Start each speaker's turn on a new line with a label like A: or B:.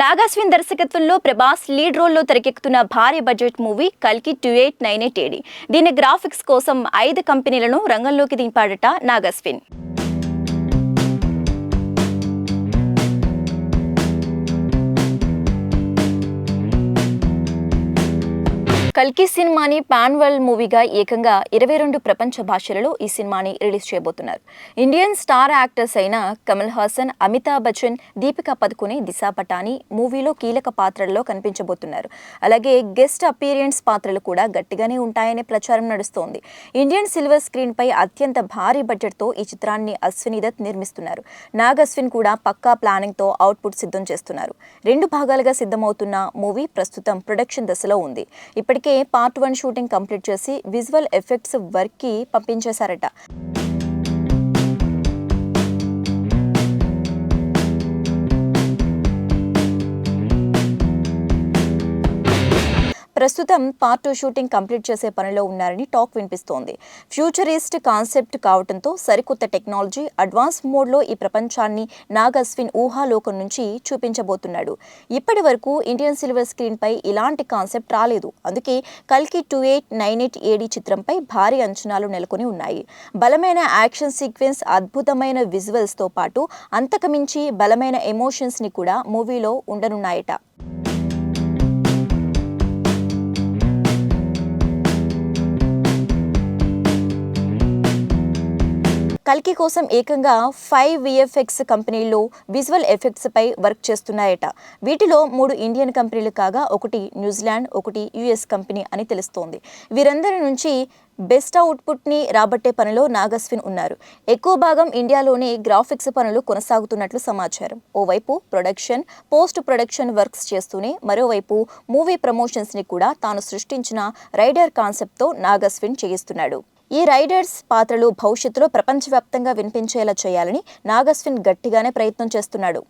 A: నాగాస్విన్ దర్శకత్వంలో ప్రభాస్ లీడ్ రోల్లో తెరకెక్కుతున్న భారీ బడ్జెట్ మూవీ కల్కి two eight nine eight AD. దీని గ్రాఫిక్స్ కోసం ఐదు కంపెనీలను రంగంలోకి దింపాడట నాగాస్విన్. కల్కి సినిమాని పాన్ వరల్డ్ మూవీగా ఏకంగా ఇరవై రెండు ప్రపంచ భాషలలో ఈ సినిమాని రిలీజ్ చేయబోతున్నారు. ఇండియన్ స్టార్ యాక్టర్స్ అయిన కమల్ హాసన్ అమితాబ్ బచ్చన్ దీపికా పదుకునే దిశా పటాని మూవీలో కీలక పాత్రల్లో కనిపించబోతున్నారు. అలాగే గెస్ట్ అపీరియన్స్ పాత్రలు కూడా గట్టిగానే ఉంటాయనే ప్రచారం నడుస్తోంది. ఇండియన్ సిల్వర్ స్క్రీన్ పై అత్యంత భారీ బడ్జెట్తో ఈ చిత్రాన్ని అశ్విని దత్ నిర్మిస్తున్నారు. నాగ్ అశ్విన్ కూడా పక్కా ప్లానింగ్తో అవుట్పుట్ సిద్ధం చేస్తున్నారు. రెండు భాగాలుగా సిద్ధమవుతున్న మూవీ ప్రస్తుతం ప్రొడక్షన్ దశలో ఉంది. ఇప్పటికే పార్ట్ వన్ షూటింగ్ కంప్లీట్ చేసి విజువల్ ఎఫెక్ట్స్ వర్క్కి పంపించేశారట. ప్రస్తుతం పార్ట్ టూ షూటింగ్ కంప్లీట్ చేసే పనిలో ఉన్నారని టాక్ వినిపిస్తోంది. ఫ్యూచరిస్ట్ కాన్సెప్ట్ కావడంతో సరికొత్త టెక్నాలజీ అడ్వాన్స్ మోడ్లో ఈ ప్రపంచాన్ని నాగస్విన్ ఊహాలోకం నుంచి చూపించబోతున్నాడు. ఇప్పటి వరకు ఇండియన్ సిల్వర్ స్క్రీన్పై ఇలాంటి కాన్సెప్ట్ రాలేదు. అందుకే కల్కి two eight nine eight AD చిత్రంపై భారీ అంచనాలు నెలకొని ఉన్నాయి. బలమైన యాక్షన్ సీక్వెన్స్ అద్భుతమైన విజువల్స్తో పాటు అంతకమించి బలమైన ఎమోషన్స్ని కూడా మూవీలో ఉండనున్నాయట. కల్కి కోసం ఏకంగా ఫైవ్ విఎఫ్ఎక్స్ కంపెనీలు విజువల్ ఎఫెక్ట్స్ పై వర్క్ చేస్తున్నాయట. వీటిలో మూడు ఇండియన్ కంపెనీలు కాగా ఒకటి న్యూజిలాండ్ ఒకటి యుఎస్ కంపెనీ అని తెలుస్తోంది. వీరందరి నుంచి బెస్ట్ అవుట్పుట్ని రాబట్టే పనిలో నాగస్విన్ ఉన్నారు. ఎక్కువ భాగం ఇండియాలోనే గ్రాఫిక్స్ పనులు కొనసాగుతున్నట్లు సమాచారం. ఓవైపు ప్రొడక్షన్ పోస్ట్ ప్రొడక్షన్ వర్క్స్ చేస్తూనే మరోవైపు మూవీ ప్రమోషన్స్ని కూడా తాను సృష్టించిన రైడర్ కాన్సెప్ట్తో నాగస్విన్ చేయిస్తున్నాడు. ఈ రైడర్స్ పాత్రలు భవిష్యత్తులో ప్రపంచవ్యాప్తంగా వినిపించేలా చేయాలని నాగస్విన్ గట్టిగానే ప్రయత్నం చేస్తున్నాడు.